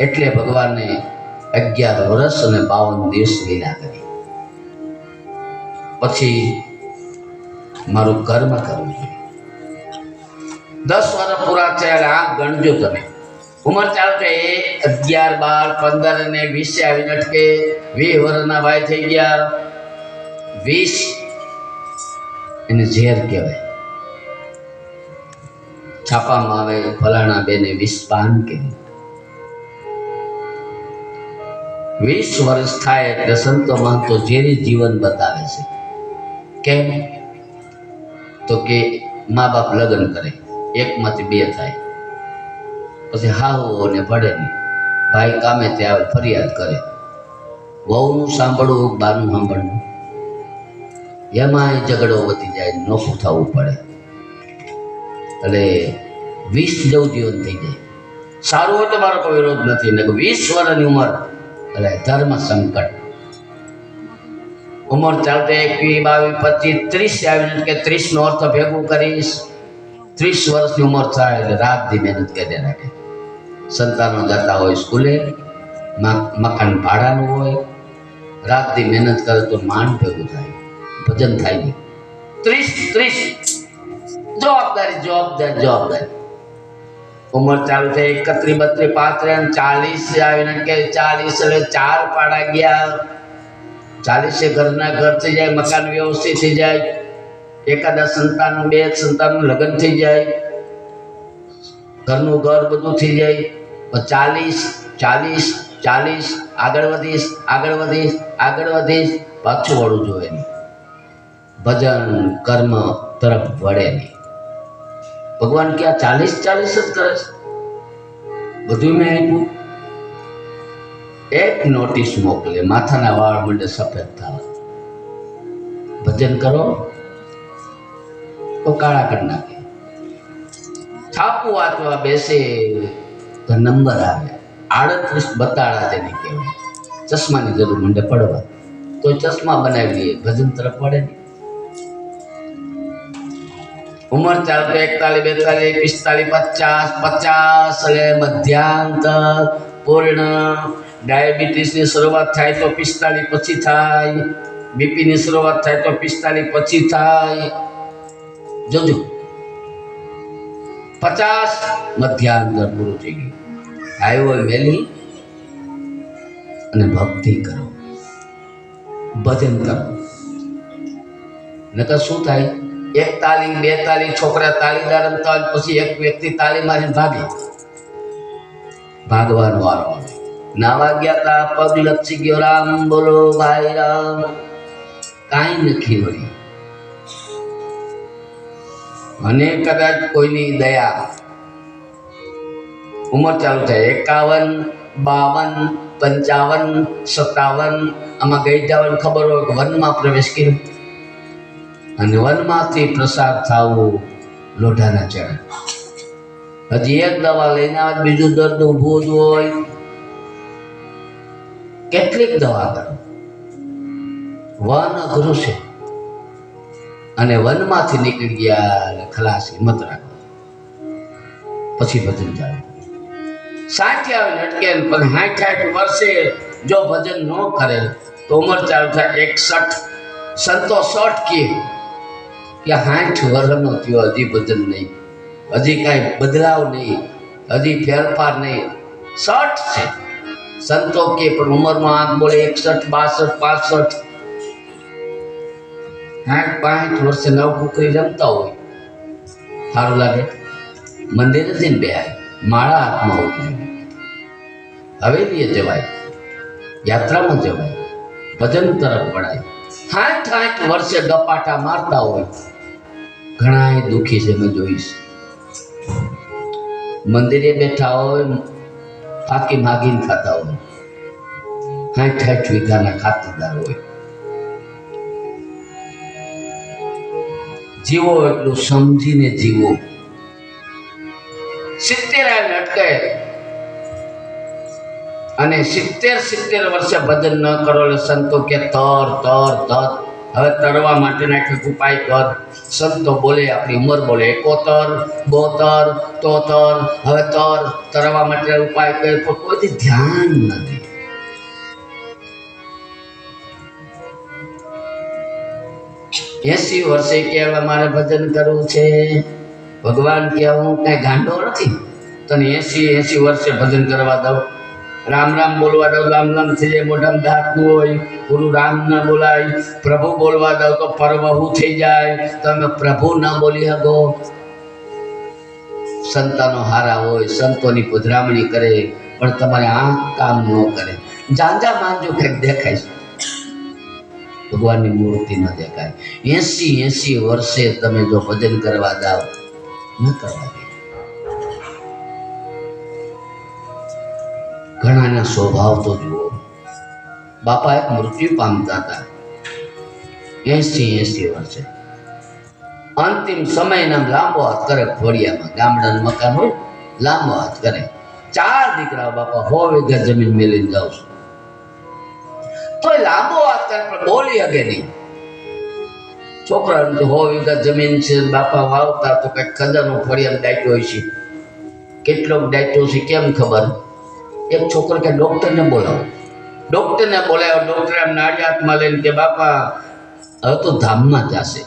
એટલે ભગવાને અગિયાર વર્ષ અને બાવન દિવસ લીલા કરી. પછી મારું કર્મ કરવું દસ વર્ષ પૂરા થયા આ ગણજો તમે. ઉંમર ચાલુ એ અગિયાર, બાર, પંદર અને વીસ આવીને અટકે વીસ વર્ષના ભાઈ થઈ ગયા. વીસ એને ઝેર કહેવાય. છાપામાં આવે ફલાણા બેને પાન વીસ વર્ષ થાય એટલે સંતો મહંતો ઝેરી જીવન બતાવે છે. કેમ? તો કે મા બાપ લગ્ન કરે, એકમાંથી બે થાય. પછી હાહુઓને ભળે નહીં. ભાઈ કામે તે આવે, ફરિયાદ કરે. વહુનું સાંભળવું, બાનું સાંભળવું. એમાં ઝઘડો વધી જાય, નોખું થવું પડે. એટલે વીસ જેવું જીવન થઈ જાય. સારું હોય તો મારો કોઈ વિરોધ નથી. ને વીસ વર્ષની ઉંમર એટલે ધર્મ સંકટ. ઉંમર ચાલતે એકવી બાવીસ પચીસ ત્રીસ આવીને કે ત્રીસનો અર્થ ભેગું કરીશ. ત્રીસ વર્ષની ઉંમર થાય એટલે રાત દી મહેનત કરી રાખે. સંતાનો જતા હોય સ્કૂલે મકાન ભાડાનું હોય. રાત દી મહેનત કરે તો માંડ ભેગું થાય. ભજન થાય ત્રીસ ત્રીસ. જવાબદારી જવાબદારી જવાબદારી. ઉંમર ચાલુ થઈ, એકત્રી બત્રી પાત્ર ચાલીસ આવીને કે ચાલીસ એટલે ચાર પાડા ગયા. ચાલીસે ઘરના ઘર થઈ જાય, મકાન વ્યવસ્થિત થઈ જાય. એકાદા સંતાન બે સંતાનનું લગ્ન થઈ જાય. ઘરનું ઘર બધું થઈ જાય. ચાલીસ ચાલીસ ચાલીસ, આગળ વધીશ આગળ વધીશ આગળ વધીશ. પાછું વળવું જોઈએ ભજન, કર્મ તરફ વળે નહીં. ભગવાન કે આ ચાલીસ ચાલીસ જ કરે છે. બધું મેં આપ્યું. એક નોટિસ મોકલે, માથાના વાળ મંડે સફેદ થવા ભજન કરો. તો કાળા કરી નાખે. છાપું વાંચવા બેસે, તો નંબર આવે. આડત્રીસ બતાડા તેને કહેવાય. ચશ્માની જરૂર મંડે પડવા. તો ચશ્મા બનાવી દઈએ ભજન તરફ પડે નહીં. ઉંમર ચાલતો એકતાલીસ, બેતાલીસ, પિસ્તાલીસ, પચાસ પચાસ એટલે મધ્યાંત પૂર્ણ. ડાયાબિટીસની શરૂઆત થાય તો પિસ્તાલીસ, પછી થાય. બીપીની શરૂઆત થાય તો પિસ્તાલીસ, પછી થાય. જોજો. પચાસ મધ્યાંતર પૂરું થઈ ગયું. આવ્યો વહેલી અને ભક્તિ કરો. ભજન કરો. નકર શું થાય? એક તાલીમ બે તાલી છોકરા તાલીદાર રમતા હોય પછી એક વ્યક્તિ તાલી મારીને ભાગે. ભાગવાનો આરો નાવા ગયા તા, પગ લપસી ગયો, રામ બોલો ભાઈ, રામ. કાંઈ નથી વળી અને કદાચ કોઈની દયા ઉંમર ચાલુ થાય. એકાવન, બાવન, પંચાવન, સત્તાવન, આમાં ગઈ જાવન ખબર હોય કે વનમાં પ્રવેશ કર્યો. અને વનમાંથી પ્રસાર થવું લોઢાના ચરણ હજી એક દવા લઈને આવે બીજું દર્દ જ હોય. કેટલીક દવા કરો. વન અઘરું છે. અને વનમાંથી નીકળી ગયા ખલાસ હિંમત રાખો. પછી ભજન ચાલે. સાઠે આવે અટકે પણ સાઠ સાઠ વર્ષે જો ભજન ન કરે તો ઉંમર ચાલુ થાય એકસઠ સંતો સઠ કે કે સાઠ વર્ષનો થયો, હજી ભજન નહીં. હજી કાંઈ બદલાવ નહીં, હજી ફેરફાર નહીં. સઠ છે. સંતો કે, પણ ઉંમરમાં આંખ બોલે એકસઠ, બાસઠ, પાસઠ. સાઠ પાંઠ વર્ષે નવ કુકરી રમતા હોય. સારું લાગે. મંદિરે જઈને બે માળા હાથમાં હોવી હવેલીએ જવાય. યાત્રામાં જવાય. ભજન તરફ વળાય. સાઠ સાઠ વર્ષે ગપાટા મારતા હોય. ઘણા દુઃખી છે મેં જોઈશ. મંદિરે બેઠા હોય ફાકી માગીને ખાતા હોય. સાઠ સાઠ વીઘાના ખાતેદાર હોય. જીવો એટલું સમજીને જીવો. સિત્તેર અટકે અને સિત્તેર સિત્તેર વર્ષે ભજન ન કરો એટલે સંતો કે તર તર તર. હવે તરવા માટેના કંઈક ઉપાય કર સંતો બોલે, આપણી ઉંમર બોલે, એકોતર, બોતર, તોતર હવે તર તરવા માટે ઉપાય કરે પણ કોઈથી ધ્યાન નથી. એસી વર્ષે કહેવા મારે ભજન કરવું છે. ભગવાન કે, હું કઈ ગાંડો નથી. તને એસી એસી વર્ષે ભજન કરવા દઉં. રામ રામ બોલવા દઉં, રામ રામ થઈ જાય મોઢામાં ધાતું હોય, ગુરુ રામ ના બોલાય, પ્રભુ બોલવા દઉં તો પરબહુ થઈ જાય, તમે પ્રભુ ના બોલી શકો. સંતાનો હારા હોય, સંતોની પધરામણી કરે, પણ તમારે આ કામ ન કરે. જાંજા માંજો કંઈક દેખાય ભગવાનની મૂર્તિ ન દેખાય. એસી એસી વર્ષે તમે જો ભજન કરવા જાઓ, ન કરવા ઘણાના સ્વભાવ તો જુઓ. બાપા એક મૃત્યુ પામતા હતા એસી એસી વર્ષે. અંતિમ સમયના લાંબો હાથ કરે ફોડિયામાં ગામડાનું મકાન હોય, લાંબો હાથ કરે. ચાર દીકરા બાપા હો વીઘા જમીન મેલીને જાઉં છું. તોય લાંબો હાથ કરે, પણ બોલી શકે નહીં. છોકરાને તો હો વીઘા જમીન છે, બાપા વાવતા તો કંઈક ખજાનો ફળિયામાં ડાયટો હોય છે કેટલોક ડાયટો છે કેમ ખબર? એક છોકરો કે ડોક્ટરને બોલાવો ડોક્ટરને બોલાવ્યો ડોક્ટર એમ નાડી હાથમાં લઈને કે બાપા હવે તો ધામમાં જશે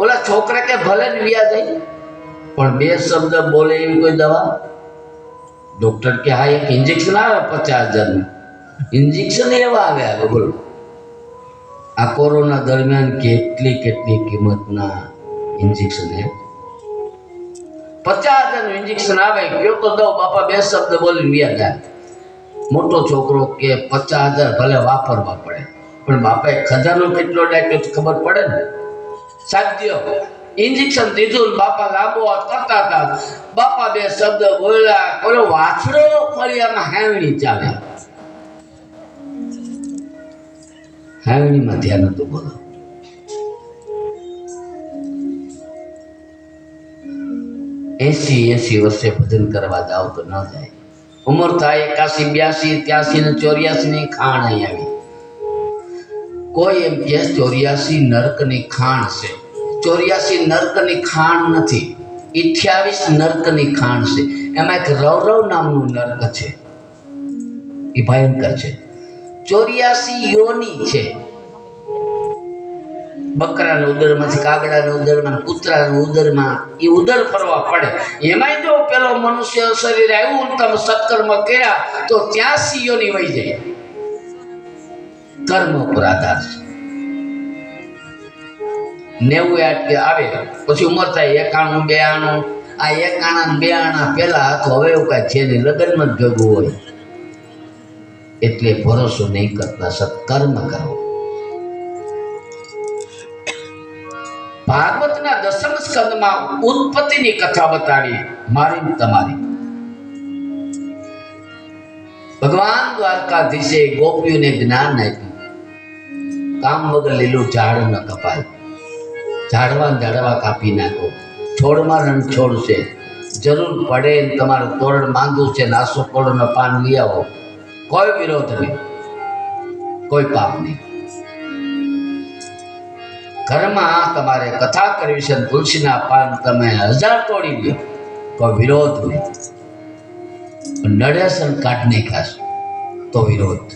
ઓલા છોકરા કે ભલે ને વ્યા જાય પણ બે શબ્દ બોલે એવી કોઈ દવા? ડોક્ટર કે હા એક ઇન્જેક્શન આવે પચાસ હજારનું. ઇન્જેક્શન એવા આવે આવે, બોલો. આ કોરોના દરમિયાન કેટલી કેટલી કિંમતના ઇન્જેક્શન હે? પચાસ જણ ઇન્જેક્શન આવે, કયો તો દો બાપા બે શબ્દ બોલી વ્યા જાય. મોટો છોકરો કે પચાસ હજાર ભલે વાપરવા પડે, પણ બાપાએ ખજાનો કેટલો ડાક્યો ખબર પડે ને? સાધ્ય ઇન્જેક્શન દીધું બાપા લાંબો કરતા હતા. બાપા બે શબ્દ બોલ્યા, ઓલો વાછડો ફળિયામાં હાવણી ચાલે. હાવણીમાં ધ્યાન હતું બોલો એસી એસી વર્ષે ભજન કરવા જાવ તો ન જાય. ઉંમર થાય એકાસી બ્યાસી ત્યાસી ને ચોર્યાસી ની ખાણ અહીં આવી. કોઈ એમ કે ચોર્યાસી નર્કની ખાણ છે. ચોર્યાસી નર્કની ખાણ નથી. ઇઠ્યાવીસ નર્કની ખાણ છે. એમાં એક રૌરવ નામનું નર્ક છે. એ ભયંકર છે. ચોર્યાસી યોની છે. બકરાના ઉદરમાંથી, કાગડાના ઉદરમાં, કૂતરાના ઉદરમાં એ ઉદર ફરવા પડે. એમાંય જો પેલો મનુષ્ય શરીર આવ્યું તમે સત્કર્મ કર્યા, તો ત્યાં સિયોની વહી જાય. કર્મ ઉપર આધાર છે. નેવું આટકે આવે, પછી ઉંમર થાય એકાણું બે આણું આ એક આણા બે આણા પેલા તો હવે એવું કાંઈ છે નહીં, લગ્નમાં જ ભેગું હોય. એટલે ભરોસો નહીં કરતા, સત્કર્મ કરો. ભાગવતના દસમ સ્કંદમાં ઉત્પત્તિની કથા બતાવી, મારી તમારી. ભગવાન દ્વારકાધીશે ગોપીઓને જ્ઞાન આપ્યું. કામ વગર લીલું ઝાડ ન કપાય. ઝાડવા ઝાડવા કાપી નાખો. છોડમાં રણછોડ છે. જરૂર પડે તમારું તોરણ માંદું છે, નાસો કોળનો પાન લઈ આવો. કોઈ વિરોધ નહીં. કોઈ પાપ નહીં. ઘરમાં તમારે કથા કરવી છે તુલસીના પાન તમે હજાર તોડી દો તો વિરોધ નહીં. નડેસન કાઢ નાખ્યા તો વિરોધ.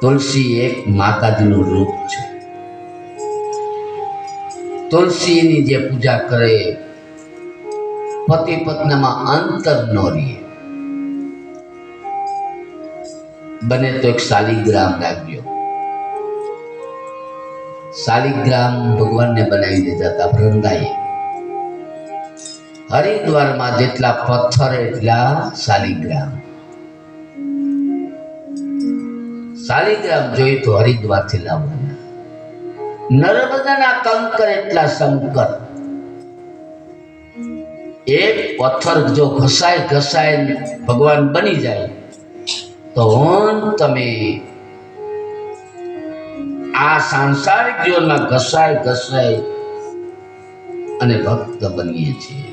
તુલસી એક માતાજીનું રૂપ છે. તુલસીની જે પૂજા કરે, પતિ પત્નીમાં અંતર ન રહે. બને તો એક શાલિગ્રામ રાખજો. શાલિગ્રામ ભગવાનને બનાવી દીધા હતા વૃંદાએ હરિદ્વારમાં જેટલા પથ્થર એટલા શાલિગ્રામ. શાલિગ્રામ જોઈ તો હરિદ્વારથી લાવવાના. નર્મદાના કંકર એટલા શંકર એક પથ્થર જો ઘસાય ઘસાય ભગવાન બની જાય, તો તમે આ સાંસારિક જીવનમાં ઘસાય ઘસાય અને ભક્ત બનીએ છીએ.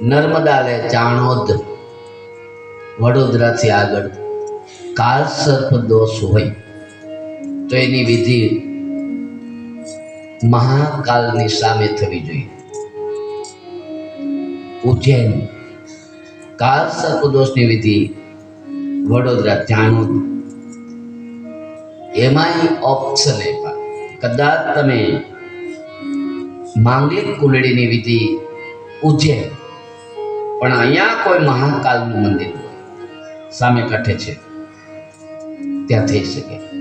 નર્મદા લે ચાણોદ વડોદરાથી આગળ સર્પ દોષ હોય તો એની વિધિ મહાકાલની સામે થવી જોઈએ. ઉજ્જૈન, કાલ સર્પ દોષની વિધિ વડોદરા ત્યાંનું એમાંય ઓપ્શને કદાચ તમે માંગલિક કુલડીની વિધિ ઉજ્જૈન. પણ અહીંયા કોઈ મહાકાલનું મંદિર હોય. સામે કાંઠે છે. ત્યાં થઈ શકે.